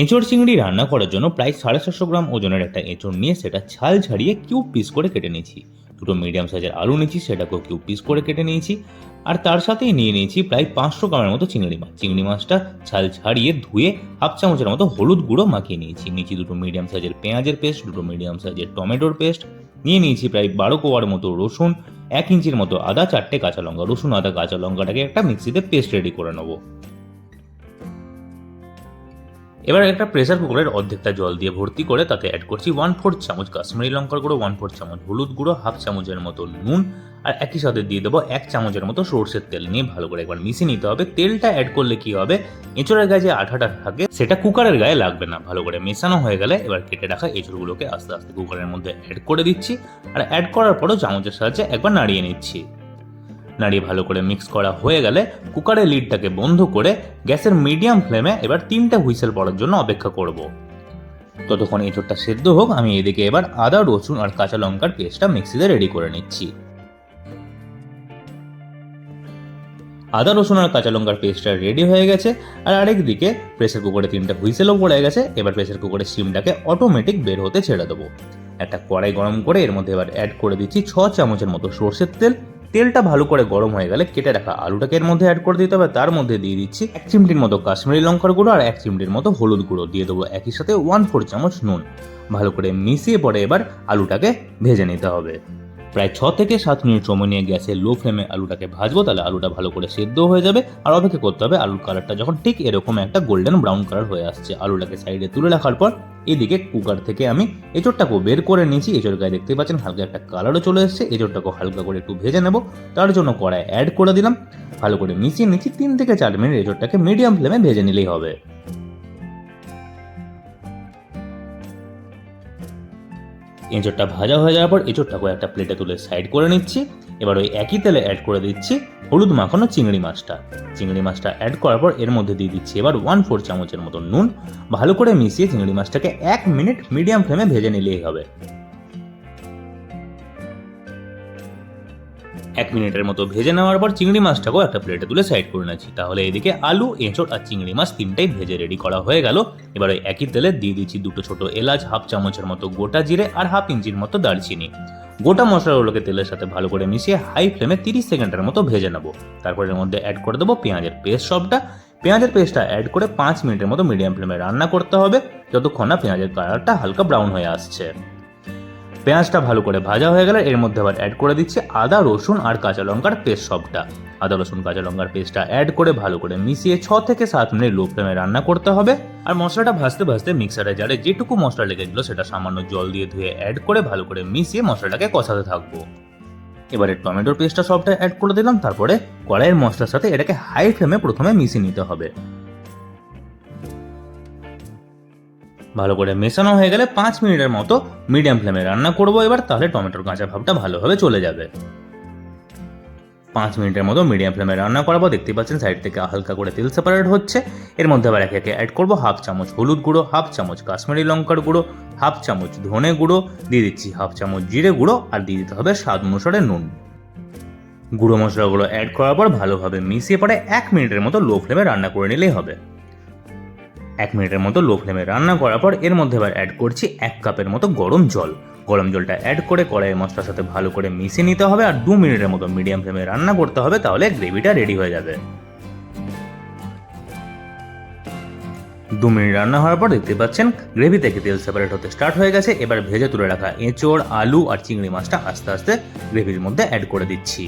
এঁচড় চিংড়ি রান্না করার জন্য প্রায় সাড়ে ছশো গ্রাম ওজনের একটা এঁচড় নিয়ে সেটা ছাল ছাড়িয়ে কিউব পিস করে কেটে নিয়েছি। দুটো মিডিয়াম সাইজের আলু নিয়েছি, সেটাকেও কিউব পিস করে কেটে নিয়েছি। আর তার সাথেই নিয়ে নিয়েছি প্রায় পাঁচশো গ্রামের মতো চিংড়ি মাছ। চিংড়ি মাছটা ছাল ছাড়িয়ে ধুয়ে হাফ চামচের মতো হলুদ গুঁড়ো মাখিয়ে নিয়েছি। নিয়েছি দুটো মিডিয়াম সাইজের পেঁয়াজের পেস্ট, দুটো মিডিয়াম সাইজের টমেটোর পেস্ট। নিয়ে নিয়েছি প্রায় বারো কোয়ার মতো রসুন, এক ইঞ্চির মতো আদা, চারটে কাঁচা লঙ্কা। রসুন, আদা, কাঁচা লঙ্কাটাকে একটা মিক্সিতে পেস্ট রেডি করে নেব। এবার একটা প্রেসার কুকারের অর্ধেকটা জল দিয়ে ভর্তি করে তাতে অ্যাড করছি ওয়ান ফোর্থ চামচ কাশ্মীরি লঙ্কার গুঁড়ো ওয়ান ফোর্থ চামচ হলুদ গুঁড়ো হাফ চামচের মতো নুন আর একই সাথে দিয়ে দেবো এক চামচের মতো সর্ষের তেল। নিয়ে ভালো করে একবার মিশিয়ে নিতে হবে। তেলটা অ্যাড করলে কি হবে? এঁচড়ের গায়ে যে আঠাটা থাকে, সেটা কুকারের গায়ে লাগবে না। ভালো করে মেশানো হয়ে গেলে এবার কেটে রাখা এঁচড়গুলোকে আস্তে আস্তে কুকারের মধ্যে অ্যাড করে দিচ্ছি। আর অ্যাড করার পরও চামচের সাহায্যে একবার নাড়িয়ে নিচ্ছি। নাড়িয়ে ভালো করে মিক্স করা হয়ে গেলে কুকারের লিডটাকে বন্ধ করে গ্যাসের মিডিয়াম ফ্লেমে এবার তিনটা হুইসেল পড়ার জন্য অপেক্ষা করব। ততক্ষণ এঁচড়টা সেদ্ধ হোক, আমি এদিকে এবার আদা, রসুন আর কাঁচা লঙ্কার পেস্টটা মিক্সিতে রেডি করে নিচ্ছি। আদা, রসুন আর কাঁচা লঙ্কার পেস্টটা রেডি হয়ে গেছে আর আরেক দিকে প্রেসার কুকারে তিনটা হুইসেলও পড়ে গেছে। এবার প্রেসার কুকারের সিমটাকে অটোমেটিক বের হতে ছেড়ে দেবো। একটা কড়াই গরম করে এর মধ্যে এবার অ্যাড করে দিচ্ছি ছ চামচের মতো সর্ষের তেল। তেলটা ভালো করে গরম হয়ে গেলে কেটে রাখা আলুটাকে এর মধ্যে অ্যাড করে দিতে হবে। তার মধ্যে দিয়ে দিচ্ছি এক চিমটির মতো কাশ্মীরি লঙ্কার গুঁড়ো আর এক চিমটির মতো হলুদ গুঁড়ো। দিয়ে দেবো একই সাথে ওয়ান ফোর চামচ নুন। ভালো করে মিশিয়ে পরে এবার আলুটাকে ভেজে নিতে হবে। প্রায় ছ থেকে সাত মিনিট সময় নিয়ে গ্যাসে লো ফ্লেমে আলুটাকে ভাজবো, তাহলে আলুটা ভালো করে সেদ্ধ হয়ে যাবে। আর অপেক্ষা করতে হবে আলুর কালারটা যখন ঠিক এরকম একটা গোল্ডেন ব্রাউন কালার হয়ে আসছে। আলুটাকে সাইডে তুলে রাখার পর এদিকে কুকার থেকে আমি এঁচড়টাকেও বের করে নিয়েছি। এঁচড় গায়ে দেখতে পাচ্ছেন হালকা একটা কালারও চলে এসেছে। এঁচড়টাকেও হালকা করে একটু ভেজে নেব। তার জন্য কড়াই অ্যাড করে দিলাম। ভালো করে মিশিয়ে নিচ্ছি তিন থেকে চার মিনিট এঁচড়টাকে মিডিয়াম ফ্লেমে ভেজে নিলেই হবে। এঁচড়টা ভাজা হয়ে যাওয়ার পর এঁচড়টাকে একটা প্লেটে তুলে সাইড করে নিচ্ছি। এবার ওই একই তেলে অ্যাড করে দিচ্ছি হলুদ মাখানো চিংড়ি মাছটা। চিংড়ি মাছটা অ্যাড করার পর এর মধ্যে দিয়ে দিচ্ছি এবার ওয়ান ফোর চামচের মতো নুন। ভালো করে মিশিয়ে চিংড়ি মাছটাকে এক মিনিট মিডিয়াম ফ্লেমে ভেজে নিলেই হবে। এক মিনিটের মতো ভেজে নেওয়ার পর চিংড়ি মাছটাকেও একটা প্লেটে তুলে সাইড করে নিচ্ছি তাহলে এদিকে আলু, এঁচড় আর চিংড়ি মাছ তিনটাই ভেজে রেডি করা হয়ে গেল। এবার ওই একই তেলে দিয়ে দিচ্ছি দুটো ছোট এলাচ, হাফ চামচের মতো গোটা জিরে আর হাফ ইঞ্চির মতো দারচিনি। গোটা মশলাগুলোকে তেলের সাথে ভালো করে মিশিয়ে হাই ফ্লেমে তিরিশ সেকেন্ডের মতো ভেজে নেব। তারপর এর মধ্যে অ্যাড করে দেবো পেঁয়াজের পেস্ট সবটা। পেঁয়াজের পেস্টটা অ্যাড করে পাঁচ মিনিটের মতো মিডিয়াম ফ্লেমে রান্না করতে হবে। যতক্ষণ না পেঁয়াজের কালারটা হালকা ব্রাউন হয়ে আসছে। পেঁয়াজটা ভালো করে ভাজা হয়ে গেলে এর মধ্যে আবার অ্যাড করে দিচ্ছি আদা, রসুন আর কাঁচা লঙ্কার পেস্ট সবটা। আদা, রসুন, কাঁচা লঙ্কার পেস্টটা অ্যাড করে ভালো করে মিশিয়ে ছ থেকে সাত মিনিট লো ফ্লেমে রান্না করতে হবে। আর মশলাটা ভাজতে ভাজতে মিক্সারে জারে যেটুকু মশলা লেগেছিল সেটা সামান্য জল দিয়ে ধুয়ে অ্যাড করে ভালো করে মিশিয়ে মশলাটাকে কষাতে থাকব। এবারে টমেটোর পেস্টটা সবটা অ্যাড করে দিলাম, তারপরে কড়াইয়ের মশলার সাথে এটাকে হাই ফ্লেমে প্রথমে মিশিয়ে নিতে হবে। ভালো করে মেশানো হয়ে গেলে পাঁচ মিনিটের মতো মিডিয়াম ফ্লেমে রান্না করব এবার, তাহলে টমেটোর কাঁচা ভাবটা ভালোভাবে চলে যাবে। পাঁচ মিনিটের মতো মিডিয়াম ফ্লেমে রান্না করাবো দেখতে পাচ্ছেন সাইড থেকে হালকা করে তেল সেপারেট হচ্ছে। এর মধ্যে আবার একে একে অ্যাড করব হাফ চামচ হলুদ গুঁড়ো হাফ চামচ কাশ্মীরি লঙ্কার গুঁড়ো হাফ চামচ ধনে গুঁড়ো, দিয়ে দিচ্ছি হাফ চামচ জিরে গুঁড়ো, আর দিয়ে দিতে হবে স্বাদ অনুসারে নুন। গুঁড়ো মশলাগুলো অ্যাড করার পর ভালোভাবে মিশিয়ে পরে এক মিনিটের মতো লো ফ্লেমে রান্না করে নিলেই হবে। এক মিনিটের মতো লো ফ্লেমে রান্না করার পর এর মধ্যে এবার অ্যাড করছি এক কাপের মতো গরম জল। গরম জলটা অ্যাড করে কড়াইয়ের মশলার সাথে ভালো করে মিশিয়ে নিতে হবে আর দু মিনিটের মতো মিডিয়াম ফ্লেমে রান্না করতে হবে তাহলে গ্রেভিটা রেডি হয়ে যাবে। দু মিনিট রান্না হওয়ার পর দেখতে পাচ্ছেন গ্রেভি থেকে তেল সেপারেট হতে স্টার্ট হয়ে গেছে। এবার ভেজে তুলে রাখা এঁচড়, আলু আর চিংড়ি মাছটা আস্তে আস্তে গ্রেভির মধ্যে অ্যাড করে দিচ্ছি।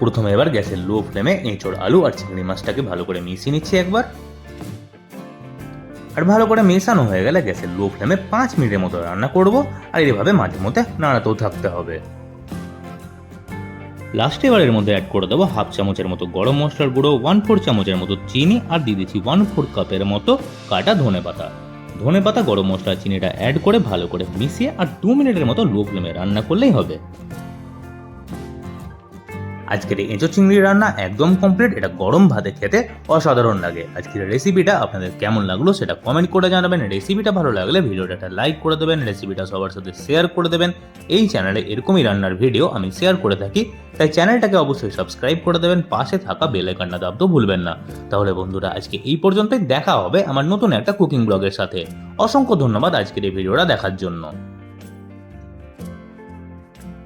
প্রথমে এবার গ্যাসের লো ফ্লেমে এঁচড়, আলু আর চিংড়ি মাছটাকে ভালো করে মিশিয়ে নিচ্ছি একবার। আর ভালো করে মেশানো হয়ে গেলে গ্যাসের লো ফ্লেমে পাঁচ মিনিটের মতো রান্না করব আর এইভাবে মাঝে মধ্যে নাড়াতেও থাকতে হবে। লাস্টে এবার এর মধ্যে অ্যাড করে দেবো হাফ চামচের মতো গরম মশলার গুঁড়ো ওয়ান ফোর চামচের মতো চিনি আর দিয়ে দিচ্ছি ওয়ান ফোর কাপের মতো কাটা ধনে পাতা। ধনে পাতা, গরম মশলা চিনিটা অ্যাড করে ভালো করে মিশিয়ে আর দু মিনিটের মতো লো ফ্লেমে রান্না করলেই হবে। আজকের এই এঁচো চিংড়ি রান্না একদম কমপ্লিট এটা গরম ভাতে খেতে অসাধারণ লাগে। আজকের রেসিপিটা আপনাদের কেমন লাগল সেটা কমেন্ট করে জানাবেন। রেসিপিটা ভালো লাগলে ভিডিওটা একটা লাইক করে দেবেন রেসিপিটা সবার সাথে শেয়ার করে দেবেন। এই চ্যানেলে এরকমই রান্নার ভিডিও আমি শেয়ার করে থাকি, তাই চ্যানেলটাকে অবশ্যই সাবস্ক্রাইব করে দেবেন, পাশে থাকা বেল আইকনটা দাবতেও ভুলবেন না। তাহলে বন্ধুরা, আজকে এই পর্যন্তই, দেখা হবে আমার নতুন একটা কুকিং ব্লগের সাথে। অসংখ্য ধন্যবাদ আজকের এই ভিডিওটা দেখার জন্য।